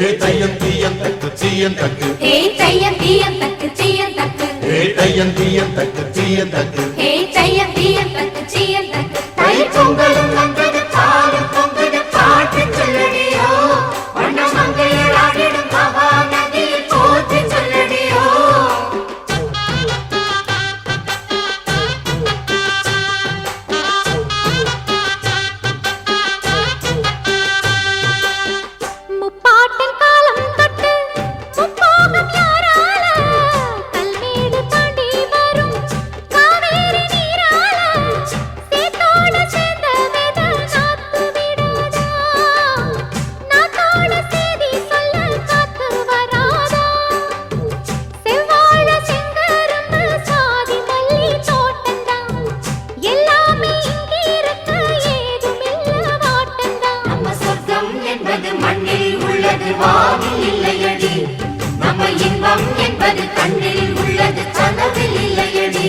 தையம் தீயம் தக்கு சீயம் தக்கு. ஏ தையம் தீயம் தக்கு சீயம் தக்கு. ஏ தையம் தீயம் தக்கு சீயம் தக்கு. ஏ பாவம் இல்லையடி. நம்ம இன்பம் என்பது கண்ணில் உள்ளது கனவில் இல்லையடி.